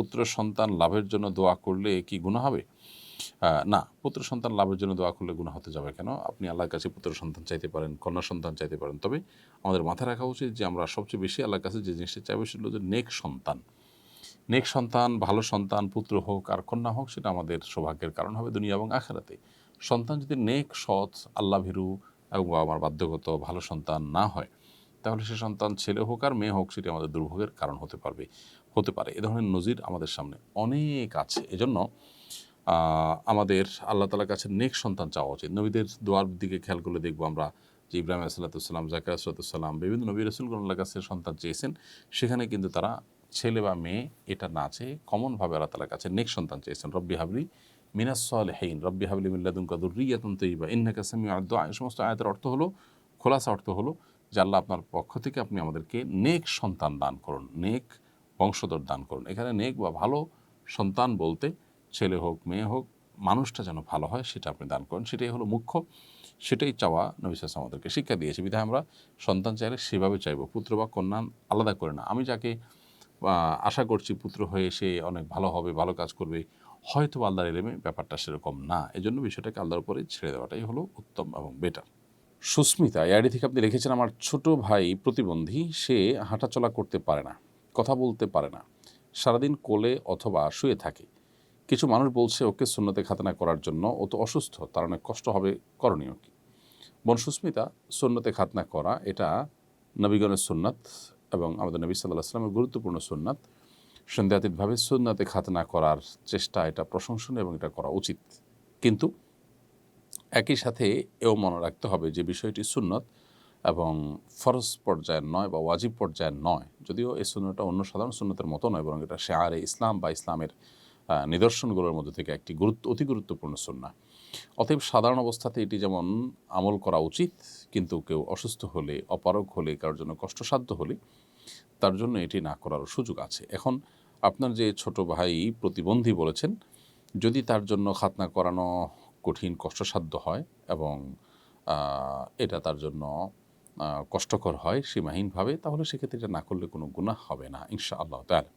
পুত্র সন্তান লাভের জন্য দোয়া করলে কি গুণা হবে? না, পুত্র সন্তান লাভের জন্য দোয়া করলে গুণা হতে যাবে কেন? আপনি আল্লাহর কাছে পুত্র সন্তান চাইতে পারেন, কন্যা সন্তান চাইতে পারেন। তবে আমাদের মাথায় রাখা উচিত যে আমরা সবচেয়ে বেশি আল্লাহর কাছে যে জিনিসটা চাইব সেটা যে নেক সন্তান। নেক সন্তান, ভালো সন্তান, পুত্র হোক আর কন্যা হোক সেটা আমাদের সৌভাগ্যের কারণ হবে দুনিয়া এবং আখেরাতে। সন্তান যদি নেক, সৎ আল্লাহ ভীরু এবং বাবা মার বাধ্যগত, ভালো সন্তান না হয়, তাহলে সে সন্তান ছেলে হোক আর মেয়ে হোক সেটি আমাদের দুর্ভোগের কারণ হতে পারবে। হতে পারে। এ ধরনের নজির আমাদের সামনে অনেক আছে। এজন্য আমাদের আল্লাহ তালার কাছে নেক সন্তান চাওয়া উচিত। নবীদের দোয়ার দিকে খেয়াল করলে দেখব আমরা যে ইব্রাহিম আসসালাতাম জাকা আসসালাম বিভিন্ন নবী রসুলগুল আল্লাহ কাছে সন্তান চেয়েছেন, সেখানে কিন্তু তারা ছেলে বা মেয়ে এটা না চেয়ে কমনভাবে আল্লাহ তালার কাছে নেক সন্তান চেয়েছেন। রব্বি হাবলি মিনাসল হেইন রব্বি হাবলি মিল্লাদুন কাদুর রিয়াতুন তৈবা ইন্নাকা সামি আদ এই সমস্ত আয়াতের অর্থ হলো, খোলাসা অর্থ হলো যে আল্লাহ আপনার পক্ষ থেকে আপনি আমাদেরকে নেক সন্তান দান করুন। নেক বংশধর দান করুন। এখানে নেক বা ভালো সন্তান বলতে ছেলে হোক, মেয়ে হোক, মানুষটা যেন ভালো হয় সেটা আপনি দান করেন। সেটাই হলো মুখ্য। সেটাই চাওয়া নবিশ্বাস আমাদেরকে শিক্ষা দিয়েছে। বিধায় আমরা সন্তান চাইলে সেভাবে চাইব, পুত্র বা কন্যা আলাদা করে না। আমি যাকে আশা করছি পুত্র হয়ে সে অনেক ভালো হবে, ভালো কাজ করবে হয়তো আল্লাহর এলেমে ব্যাপারটা সেরকম না। এজন্য বিষয়টাকে আল্লাহর উপরে ছেড়ে দেওয়াটাই হলো উত্তম এবং বেটার সুস্মিতা এআইডি থেকে আপনি লিখেছেন, আমার ছোট ভাই প্রতিবন্ধী, সে হাঁটাচলা করতে পারে না। কথা বলতে পারে না। সারাদিন কোলে অথবা শুয়ে থাকে। কিছু মানুষ বলছে, ওকে সুন্নতে খাতনা করার জন্য ও তো অসুস্থ, তার অনেক কষ্ট হবে, করণীয় কি? বোন সুস্মিতা, সুন্নতে খাতনা করা, এটা নবীগণের সুন্নাত এবং আমাদের নবী সাল্লাহ আসলামের গুরুত্বপূর্ণ সুন্নাত। সন্দেহাতীতভাবে সুন্নাতে খাতনা করার চেষ্টা, এটা প্রশংসনীয় এবং এটা করা উচিত। কিন্তু একই সাথে এও মনে রাখতে হবে যে বিষয়টি সুন্নত এবং ফরজ পর্যায়ের নয় বা ওয়াজিব পর্যায়ের নয়, যদিও এই সুন্নতটা অন্য সাধারণ সুন্নতের মতো নয়, বরং এটা শেয়ারে ইসলাম বা ইসলামের নিদর্শনগুলোর মধ্যে থেকে একটি গুরুত্ব, অতি গুরুত্বপূর্ণ সুন্না। অতএব সাধারণ অবস্থাতে এটি যেমন আমল করা উচিত, কিন্তু কেউ অসুস্থ হলে অপারক হলে, কারোর জন্য কষ্টসাধ্য হলে, তার জন্য এটি না করার সুযোগ আছে। এখন আপনার যে ছোট ভাই প্রতিবন্ধী বলেছেন, যদি তার জন্য খাতনা করানো কঠিন, কষ্টসাধ্য হয় এবং এটা তার জন্য কষ্টকর হয় সীমাহীনভাবে, তাহলে সেক্ষেত্রে এটা না করলে কোনো গুণা হবে না ইনশা আল্লাহ তাআলা।